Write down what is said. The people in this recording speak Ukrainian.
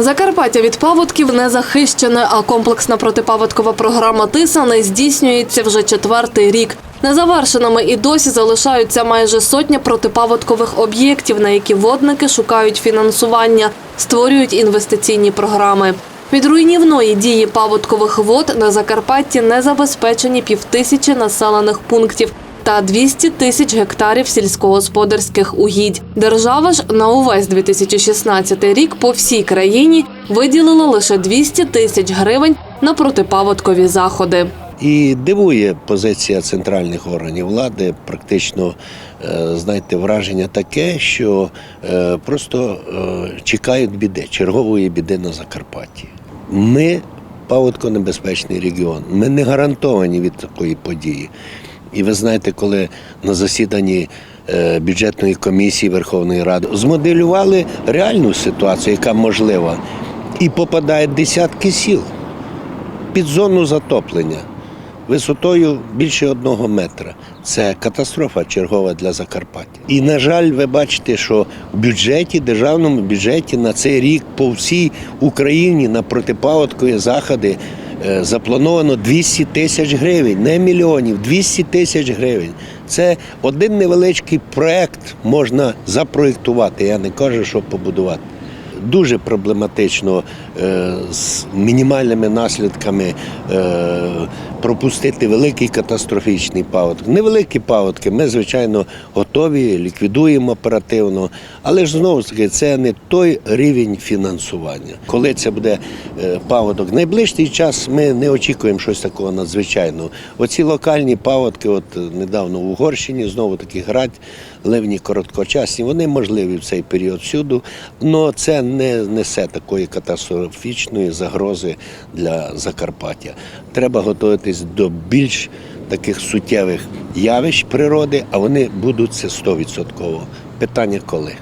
Закарпаття від паводків не захищене, а комплексна протипаводкова програма ТИСА не здійснюється вже четвертий рік. Незавершеними і досі залишаються майже сотня протипаводкових об'єктів, на які водники шукають фінансування, створюють інвестиційні програми. Від руйнівної дії паводкових вод на Закарпатті не забезпечені півтисячі населених пунктів та 200 тисяч гектарів сільськогосподарських угідь. Держава ж на увесь 2016 рік по всій країні виділила лише 200 тисяч гривень на протипаводкові заходи. І дивує позиція центральних органів влади. Практично, е, знаєте, враження таке, що е, просто е, чекають біди, чергової біди на Закарпатті. Ми паводконебезпечний регіон. Ми не гарантовані від такої події. І ви знаєте, коли на засіданні е, бюджетної комісії Верховної Ради змоделювали реальну ситуацію, яка можлива, і попадають десятки сіл під зону затоплення висотою більше одного метра. Це катастрофа чергова для Закарпаття. І, на жаль, ви бачите, що в бюджеті, державному бюджеті на цей рік по всій Україні на протипаводкові заходи заплановано 200 тисяч гривень, не мільйонів, 200 тисяч гривень. Це один невеличкий проект можна запроєктувати. Я не кажу, що побудувати дуже проблематично е, з мінімальними наслідками е, пропустити великий катастрофічний паводок. Невеликі паводки, ми, звичайно, готові, ліквідуємо оперативно, але ж знову ж таки це не той рівень фінансування. Коли це буде е, паводок, найближчий час ми не очікуємо щось такого надзвичайного. Оці локальні паводки, от недавно в Угорщині, знову таки градь, ливні короткочасні, вони можливі в цей період всюди, але це не несе такої катастрофічної загрози для Закарпаття. Треба ставитись до більш таких суттєвих явищ природи, а вони будуть це 100%. Питання коли.